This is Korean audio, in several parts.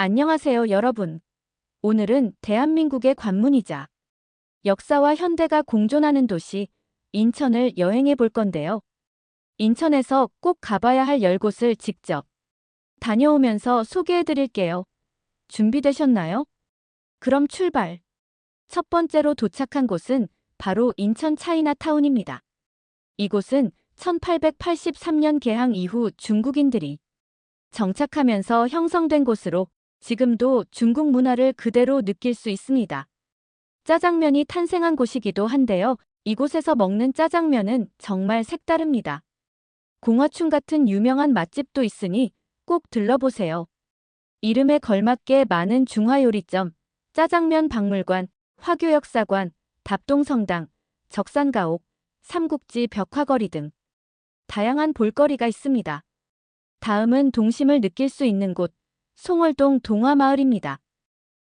안녕하세요, 여러분. 오늘은 대한민국의 관문이자 역사와 현대가 공존하는 도시 인천을 여행해 볼 건데요. 인천에서 꼭 가봐야 할 10곳을 직접 다녀오면서 소개해 드릴게요. 준비되셨나요? 그럼 출발. 첫 번째로 도착한 곳은 바로 인천 차이나타운입니다. 이곳은 1883년 개항 이후 중국인들이 정착하면서 형성된 곳으로 지금도 중국 문화를 그대로 느낄 수 있습니다. 짜장면이 탄생한 곳이기도 한데요. 이곳에서 먹는 짜장면은 정말 색다릅니다. 공화춘 같은 유명한 맛집도 있으니 꼭 들러보세요. 이름에 걸맞게 많은 중화요리점, 짜장면 박물관, 화교역사관, 답동성당, 적산가옥, 삼국지 벽화거리 등 다양한 볼거리가 있습니다. 다음은 동심을 느낄 수 있는 곳, 송월동 동화마을입니다.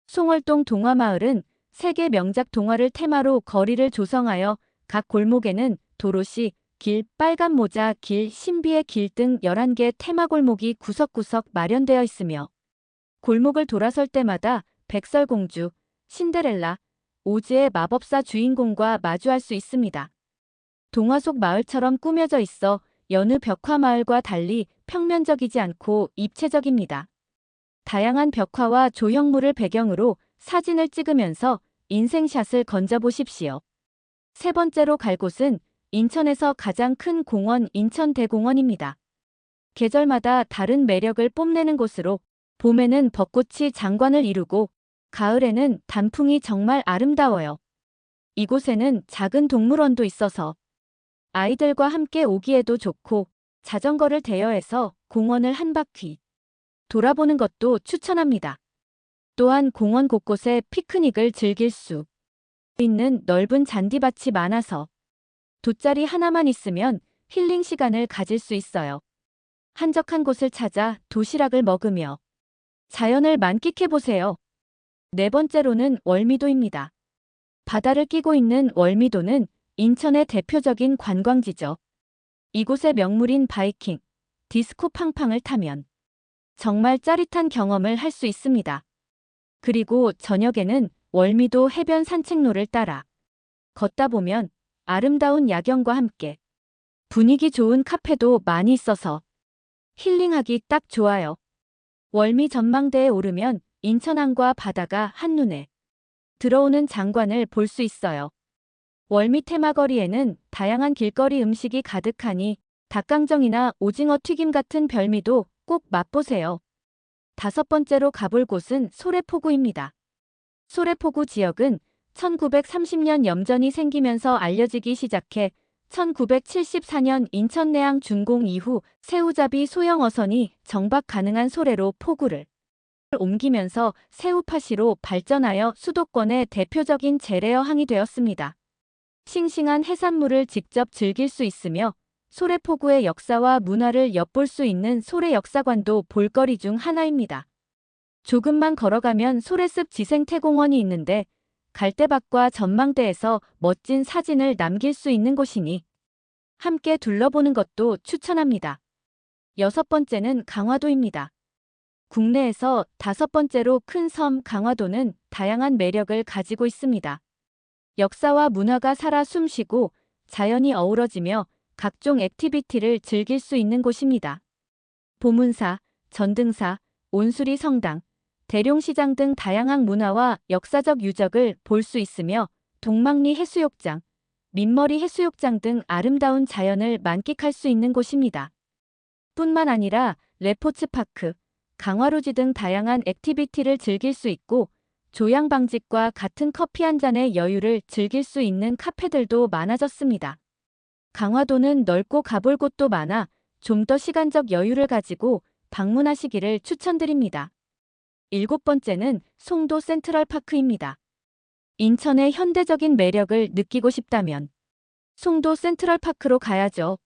송월동 동화마을은 세계 명작 동화를 테마로 거리를 조성하여 각 골목에는 도로시, 길, 빨간 모자, 길, 신비의 길 등 11개 테마 골목이 구석구석 마련되어 있으며 골목을 돌아설 때마다 백설공주, 신데렐라, 오즈의 마법사 주인공과 마주할 수 있습니다. 동화 속 마을처럼 꾸며져 있어 여느 벽화 마을과 달리 평면적이지 않고 입체적입니다. 다양한 벽화와 조형물을 배경으로 사진을 찍으면서 인생샷을 건져보십시오. 세 번째로 갈 곳은 인천에서 가장 큰 공원 인천대공원입니다. 계절마다 다른 매력을 뽐내는 곳으로 봄에는 벚꽃이 장관을 이루고 가을에는 단풍이 정말 아름다워요. 이곳에는 작은 동물원도 있어서 아이들과 함께 오기에도 좋고 자전거를 대여해서 공원을 한 바퀴 돌아보는 것도 추천합니다. 또한 공원 곳곳에 피크닉을 즐길 수 있는 넓은 잔디밭이 많아서 돗자리 하나만 있으면 힐링 시간을 가질 수 있어요. 한적한 곳을 찾아 도시락을 먹으며 자연을 만끽해 보세요. 네 번째로는 월미도입니다. 바다를 끼고 있는 월미도는 인천의 대표적인 관광지죠. 이곳의 명물인 바이킹, 디스코 팡팡을 타면 정말 짜릿한 경험을 할 수 있습니다. 그리고 저녁에는 월미도 해변 산책로를 따라 걷다 보면 아름다운 야경과 함께 분위기 좋은 카페도 많이 있어서 힐링하기 딱 좋아요. 월미 전망대에 오르면 인천항과 바다가 한눈에 들어오는 장관을 볼 수 있어요. 월미 테마거리에는 다양한 길거리 음식이 가득하니 닭강정이나 오징어 튀김 같은 별미도 꼭 맛보세요. 다섯 번째로 가볼 곳은 소래포구입니다. 소래포구 지역은 1930년 염전이 생기면서 알려지기 시작해 1974년 인천내항 준공 이후 새우잡이 소형 어선이 정박 가능한 소래로 포구를 옮기면서 새우파시로 발전하여 수도권의 대표적인 재래어항이 되었습니다. 싱싱한 해산물을 직접 즐길 수 있으며 소래포구의 역사와 문화를 엿볼 수 있는 소래 역사관도 볼거리 중 하나입니다. 조금만 걸어가면 소래습 지생태공원이 있는데 갈대밭과 전망대에서 멋진 사진을 남길 수 있는 곳이니 함께 둘러보는 것도 추천합니다. 여섯 번째는 강화도입니다. 국내에서 다섯 번째로 큰 섬 강화도는 다양한 매력을 가지고 있습니다. 역사와 문화가 살아 숨쉬고 자연이 어우러지며 각종 액티비티를 즐길 수 있는 곳입니다. 보문사, 전등사, 온수리 성당, 대룡시장 등 다양한 문화와 역사적 유적을 볼 수 있으며 동막리 해수욕장, 민머리 해수욕장 등 아름다운 자연을 만끽할 수 있는 곳입니다. 뿐만 아니라 레포츠파크, 강화루지 등 다양한 액티비티를 즐길 수 있고 조양방직과 같은 커피 한 잔의 여유를 즐길 수 있는 카페들도 많아졌습니다. 강화도는 넓고 가볼 곳도 많아 좀 더 시간적 여유를 가지고 방문하시기를 추천드립니다. 일곱 번째는 송도 센트럴파크입니다. 인천의 현대적인 매력을 느끼고 싶다면 송도 센트럴파크로 가야죠.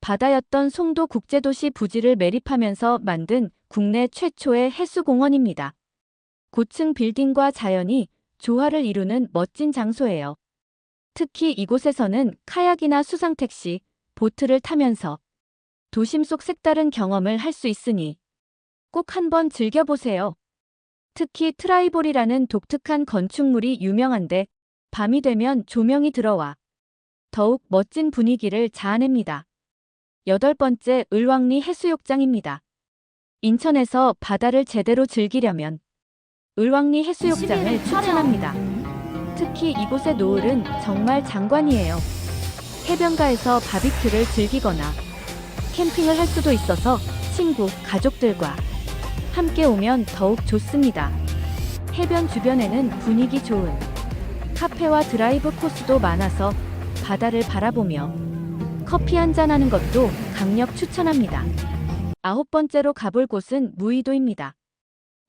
바다였던 송도 국제도시 부지를 매립하면서 만든 국내 최초의 해수공원입니다. 고층 빌딩과 자연이 조화를 이루는 멋진 장소예요. 특히 이곳에서는 카약이나 수상택시, 보트를 타면서 도심 속 색다른 경험을 할 수 있으니 꼭 한번 즐겨보세요. 특히 트라이볼이라는 독특한 건축물이 유명한데 밤이 되면 조명이 들어와 더욱 멋진 분위기를 자아냅니다. 여덟 번째 을왕리 해수욕장입니다. 인천에서 바다를 제대로 즐기려면 을왕리 해수욕장을 추천합니다. 특히 이곳의 노을은 정말 장관이에요. 해변가에서 바비큐를 즐기거나 캠핑을 할 수도 있어서 친구, 가족들과 함께 오면 더욱 좋습니다. 해변 주변에는 분위기 좋은 카페와 드라이브 코스도 많아서 바다를 바라보며 커피 한잔 하는 것도 강력 추천합니다. 아홉 번째로 가볼 곳은 무의도입니다.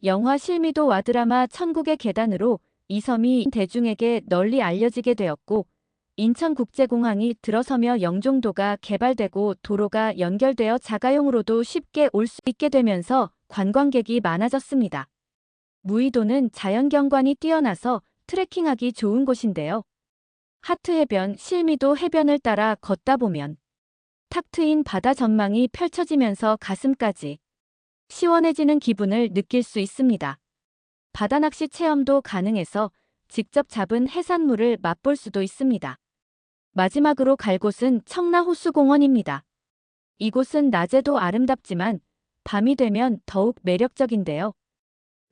영화 실미도 와 드라마 천국의 계단으로 이 섬이 대중에게 널리 알려지게 되었고 인천국제공항이 들어서며 영종도가 개발되고 도로가 연결되어 자가용으로도 쉽게 올 수 있게 되면서 관광객이 많아졌습니다. 무의도는 자연경관이 뛰어나서 트레킹하기 좋은 곳인데요. 하트 해변, 실미도 해변을 따라 걷다 보면 탁 트인 바다 전망이 펼쳐지면서 가슴까지 시원해지는 기분을 느낄 수 있습니다. 바다 낚시 체험도 가능해서 직접 잡은 해산물을 맛볼 수도 있습니다. 마지막으로 갈 곳은 청라호수공원입니다. 이곳은 낮에도 아름답지만 밤이 되면 더욱 매력적인데요.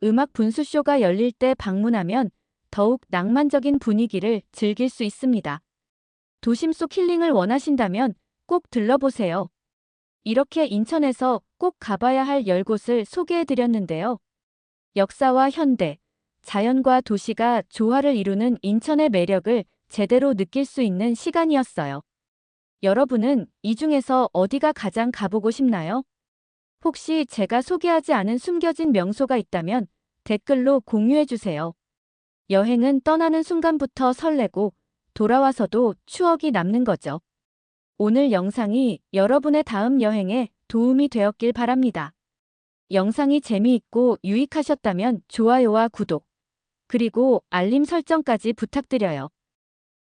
음악 분수쇼가 열릴 때 방문하면 더욱 낭만적인 분위기를 즐길 수 있습니다. 도심 속 힐링을 원하신다면 꼭 들러보세요. 이렇게 인천에서 꼭 가봐야 할 10곳을 소개해드렸는데요. 역사와 현대, 자연과 도시가 조화를 이루는 인천의 매력을 제대로 느낄 수 있는 시간이었어요. 여러분은 이 중에서 어디가 가장 가보고 싶나요? 혹시 제가 소개하지 않은 숨겨진 명소가 있다면 댓글로 공유해주세요. 여행은 떠나는 순간부터 설레고 돌아와서도 추억이 남는 거죠. 오늘 영상이 여러분의 다음 여행에 도움이 되었길 바랍니다. 영상이 재미있고 유익하셨다면 좋아요와 구독, 그리고 알림 설정까지 부탁드려요.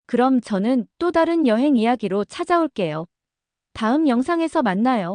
그럼 저는 또 다른 여행 이야기로 찾아올게요. 다음 영상에서 만나요.